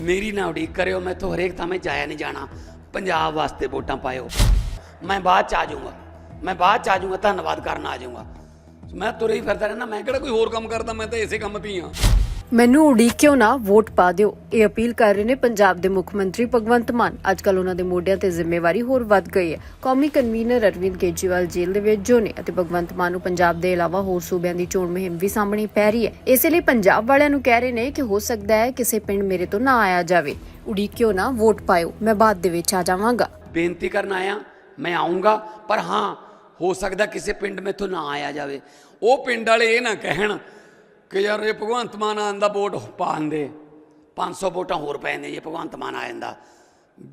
ਮੇਰੀ ਨਾ ਉਡੀਕ ਕਰਿਓ, ਮੈਂ ਮੈਥੋਂ ਹਰੇਕ ਥਾਂ ਮੈਂ ਜਾਇਆ ਨਹੀਂ ਜਾਣਾ। ਪੰਜਾਬ ਵਾਸਤੇ ਵੋਟਾਂ ਪਾਇਓ। ਮੈਂ ਬਾਅਦ ਚ ਆ ਜਾਊਂਗਾ। ਮੈਂ ਬਾਅਦ ਚ ਆ ਜਾਊਂਗਾ, ਧੰਨਵਾਦ ਕਰਨ ਆ ਜਾਊਂਗਾ। ਮੈਂ ਤੁਰੇ ਹੀ ਫਿਰਦਾ ਰਹਿਣਾ ਮੈਂ ਕਿਹੜਾ ਕੋਈ ਹੋਰ ਕੰਮ ਕਰਦਾ, ਮੈਂ ਤਾਂ ਇਸੇ ਕੰਮ ਤੇ ਹੀ ਆ ਮੈਨੂੰ ਉਡੀਕਿਓ ਨਾ, ਵੋਟ ਪਾ ਦਿਓ। ਇਹ ਅਪੀਲ ਕਰ ਰਹੇ ਨੇ ਪੰਜਾਬ ਦੇ ਮੁੱਖ ਮੰਤਰੀ ਭਗਵੰਤ ਮਾਨ। ਅੱਜਕੱਲ ਉਹਨਾਂ ਦੇ ਮੋਢਿਆਂ ਤੇ ਜ਼ਿੰਮੇਵਾਰੀ ਹੋਰ ਵੱਧ ਗਈ ਹੈ। ਕੌਮੀ ਕਨਵੀਨਰ ਅਰਵਿੰਦ ਕੇਜਰੀਵਾਲ ਜੇਲ੍ਹ ਦੇ ਵਿੱਚ ਜੋ ਨੇ ਅਤੇ ਭਗਵੰਤ ਮਾਨ ਨੂੰ ਪੰਜਾਬ ਦੇ ਇਲਾਵਾ ਹੋਰ ਸੂਬਿਆਂ ਦੀ ਚੋਣ ਮੁਹਿੰਮ ਵੀ ਸਾਹਮਣੇ ਪੈ ਰਹੀ ਹੈ। ਇਸੇ ਲਈ ਪੰਜਾਬ ਵਾਲਿਆਂ ਨੂੰ ਕਹਿ ਰਹੇ ਨੇ ਕਿ ਹੋ ਸਕਦਾ ਹੈ ਕਿਸੇ ਪਿੰਡ ਮੇਰੇ ਤੋਂ ਨਾ ਆਇਆ ਜਾਵੇ। ਉਡੀਕਿਓ ਨਾ, ਵੋਟ ਪਾਇਓ। ਮੈਂ ਬਾਅਦ ਦੇ ਵਿੱਚ ਆ ਜਾਵਾਂਗਾ। ਬੇਨਤੀ ਕਰਨ ਆਇਆ, ਮੈਂ ਆਉਂਗਾ ਪਰ ਹਾਂ, ਹੋ ਸਕਦਾ ਕਿਸੇ ਪਿੰਡ ਮੇਥੋਂ ਨਾ ਆਇਆ ਜਾਵੇ। ਉਹ ਪਿੰਡ ਵਾਲੇ ਇਹ ਨਾ ਕਹਿਣ ਕਿ ਯਾਰ ਇਹ ਭਗਵੰਤ ਮਾਨ ਆਂਦਾ ਵੋਟ ਪਾਣ ਦੇ 500 ਵੋਟਾਂ ਹੋਰ ਪੈ ਜਾਂਦੇ ਜੇ ਭਗਵੰਤ ਮਾਨ ਆ ਜਾਂਦਾ।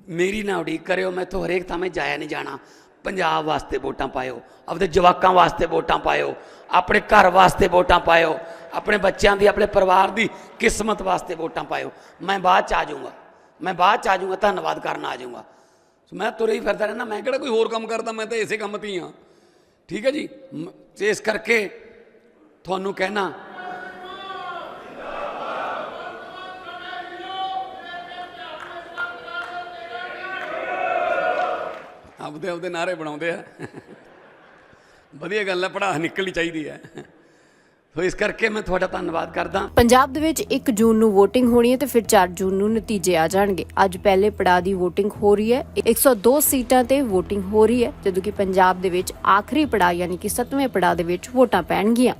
ਮੇਰੀ ਨਾ ਉਡੀਕ ਕਰਿਓ, ਮੈਂ ਮੈਥੋਂ ਹਰੇਕ ਥਾਂ ਮੈਂ ਜਾਇਆ ਨਹੀਂ ਜਾਣਾ। ਪੰਜਾਬ ਵਾਸਤੇ ਵੋਟਾਂ ਪਾਇਓ, ਆਪਦੇ ਜਵਾਕਾਂ ਵਾਸਤੇ ਵੋਟਾਂ ਪਾਇਓ, ਆਪਣੇ ਘਰ ਵਾਸਤੇ ਵੋਟਾਂ ਪਾਇਓ, ਆਪਣੇ ਬੱਚਿਆਂ ਦੀ, ਆਪਣੇ ਪਰਿਵਾਰ ਦੀ ਕਿਸਮਤ ਵਾਸਤੇ ਵੋਟਾਂ ਪਾਇਓ। ਮੈਂ ਬਾਅਦ ਚ ਆ ਜਾਊਂਗਾ। ਮੈਂ ਬਾਅਦ ਚ ਆ ਜਾਊਂਗਾ, ਧੰਨਵਾਦ ਕਰਨ ਆ ਜਾਊਂਗਾ। ਸੋ ਮੈਂ ਤੁਰੇ ਹੀ ਫਿਰਦਾ ਰਹਿਣਾ ਮੈਂ ਕਿਹੜਾ ਕੋਈ ਹੋਰ ਕੰਮ ਕਰਦਾ, ਮੈਂ ਤਾਂ ਇਸੇ ਕੰਮ ਤੇ ਹੀ ਆ ਠੀਕ ਹੈ ਜੀ? ਮ- ਇਸ ਕਰਕੇ ਤੁਹਾਨੂੰ ਕਹਿਣਾ ਆਪਦੇ ਆਪਦੇ ਨਾਰੇ ਬਣਾਉਂਦੇ ਆ। ਵਧੀਆ ਗੱਲ ਹੈ ਪੜ੍ਹਾ ਨਿਕਲਣੀ ਚਾਹੀਦੀ ਹੈ ਸੋ ਇਸ ਕਰਕੇ ਮੈਂ ਤੁਹਾਡਾ ਧੰਨਵਾਦ ਕਰਦਾ। ਪੰਜਾਬ ਦੇ ਵਿੱਚ 1 ਜੂਨ ਨੂੰ VOTING ਹੋਣੀ ਹੈ ਤੇ ਫਿਰ 4 ਜੂਨ ਨੂੰ ਨਤੀਜੇ ਆ ਜਾਣਗੇ। ਅੱਜ ਪਹਿਲੇ ਪੜਾਅ ਦੀ VOTING ਹੋ ਰਹੀ ਹੈ। 102 ਸੀਟਾਂ ਤੇ VOTING ਹੋ ਰਹੀ ਹੈ, ਜਦੋਂ ਕਿ ਪੰਜਾਬ ਦੇ ਵਿੱਚ ਆਖਰੀ ਪੜਾਅ, ਯਾਨੀ ਕਿ 7ਵੇਂ ਪੜਾਅ ਦੇ ਵਿੱਚ ਵੋਟਾਂ ਪੈਣਗੀਆਂ।